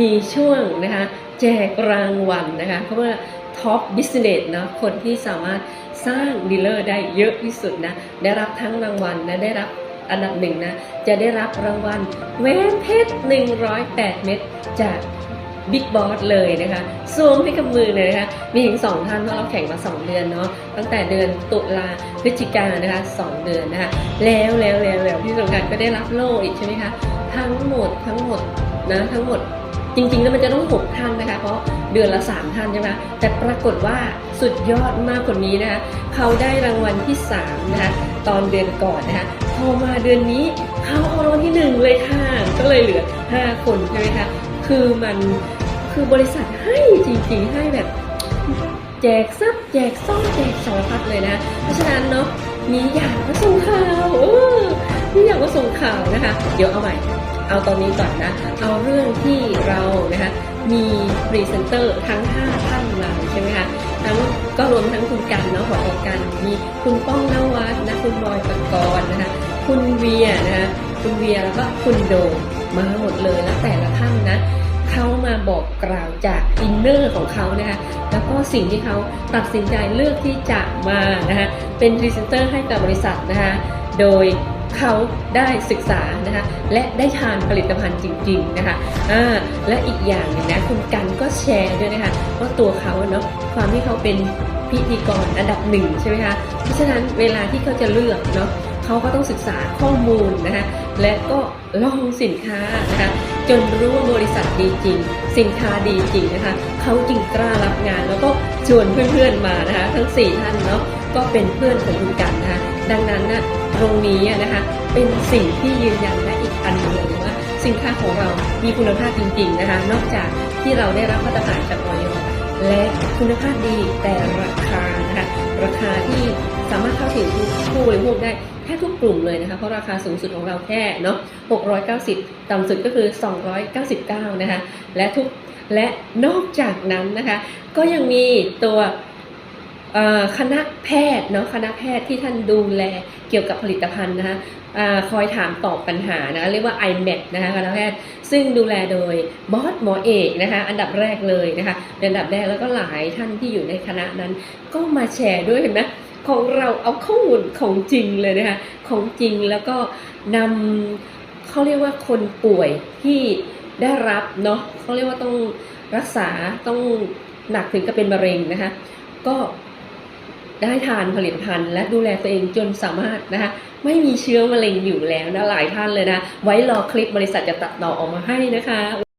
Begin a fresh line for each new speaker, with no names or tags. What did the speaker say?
มีช่วงนะคะแจกรางวัลนะคะเพราะว่าท็อปบิสเนสเนาะคนที่สามารถสร้างดีลเลอร์ได้เยอะที่สุดนะได้รับทั้งรางวัลนะได้รับอันดับหนึ่งนะจะได้รับรางวัลแหวนเพชร 108 เม็ดจากบิ๊กบอสเลยนะคะซูมให้กับมือเลยนะคะ มีถึงสองท่านเพราะเราแข่งมา 2 เดือนเนาะ ตั้งแต่เดือนตุลาพฤศจิกายนะคะสองเดือนนะคะ แล้วแล้วแล้วแล้วที่สำคัญก็ได้รับโล่อีกใช่ไหมคะ ทั้งหมดทั้งหมดนะทั้งหมด จริงๆแล้วมันจะต้อง6ท่านนะคะ เพราะเดือนละ3ท่านใช่ไหมแต่ปรากฏว่าสุดยอดมากกว่านี้นะคะเขาได้รางวัลที่3นะคะตอนเดือนก่อนนะคะพอมาเดือนนี้เขาเอารางวัลที่1เลยค่ะ ก็เลยเหลือ5คนใช่ไหมคะคือมันคือบริษัทให้จริงๆให้แบบแจกซับแจกซ่อมแจกสารพัดเลยนะ เพราะฉะนั้นเนาะมีอยากมาส่งข่าวเออมีอยากมาส่งข่าวนะคะ เดี๋ยวเอาใหม่ เอาตอนนี้ก่อนนะ เอาเรื่องที่เรานะคะมีพรีเซนเตอร์ทั้ง 5 ท่านมาใช่ไหมคะทั้งก็รวมทั้งคุณกันเนาะหัวอกกันมีคุณป้องนวัดนะคุณบอยปกรณ์นะคะคุณเวียนะคะคุณเวียแล้วก็คุณโดมมาหมดเลยแล้วแต่ละท่านนะเขามาบอกกล่าวจากอินเนอร์ของเขานะคะแล้วก็สิ่งที่เขาตัดสินใจเลือกที่จะมานะคะเป็นพรีเซนเตอร์ให้กับบริษัทนะคะโดย เขาได้ศึกษานะคะและได้ทานผลิตภัณฑ์จริงๆนะคะอ่าและอีกอย่างหนึงนะคุณกันก็แชร์ด้วยนะคะว่าตัวเขาเนาะความที่เขาเป็นพิธีกรอันดับหนึ่งใช่ไหมคะเพราะฉะนั้นเวลาที่เขาจะเลือกเนาะเขาก็ต้องศึกษาข้อมูลนะคะและก็ลองสินค้านะคะจนรู้ว่าบริษัทดีจริง สินค้าดีจริงนะคะเขาจึงกล้ารับงานแล้วก็ชวนเพื่อนๆมานะคะทั้ง 4 ท่านเนาะ ก็เป็นเพื่อนของคุณกันนะคะดังนั้นนะตรงนี้อะนะคะเป็นสิ่งที่ยืนยันได้อีกอันหนึ่งเลยว่า สินค้าของเรามีคุณภาพจริงๆนะคะนอกจากที่เราได้รับมาตรฐานจากออยและคุณภาพดีแต่ราคานะคะราคาที่สามารถเข้าถึงผู้บริโภคได้แค่ทุกกลุ่มเลยนะคะเพราะราคาสูงสุดของเราแค่เนาะ690 ต่ำสุดก็คือ 299 นะคะและทุกและนอกจากนั้นนะคะ ก็ยังมีตัว คณะแพทย์เนาะคณะแพทย์ที่ท่านดูแลเกี่ยวกับผลิตภัณฑ์นะคะอคอยถามตอบปัญหานะเรียกว่า IMED นะคะคณะแพทย์ซึ่งดูแลโดยบอสหมอเอกนะคะอันดับแรกเลยนะคะเป็นอันดับแรกแล้วก็หลายท่านที่อยู่ในคณะนั้น ก็มาแชร์ด้วยเห็นไหมของเราเอาข้อมูลของจริงเลยนะคะของจริงแล้วก็นำเขาเรียกว่าคนป่วยที่ได้รับเนาะเขาเรียกว่าต้องรักษาต้องหนักถึงกับเป็นมะเร็งนะคะก็ ได้ทานผลิตภัณฑ์ และดูแลตัวเองจนสามารถนะคะไม่มีเชื้อมะเร็งอยู่แล้วนะหลายท่านเลยนะ ไว้รอคลิปบริษัทจะตัดต่อออกมาให้นะคะ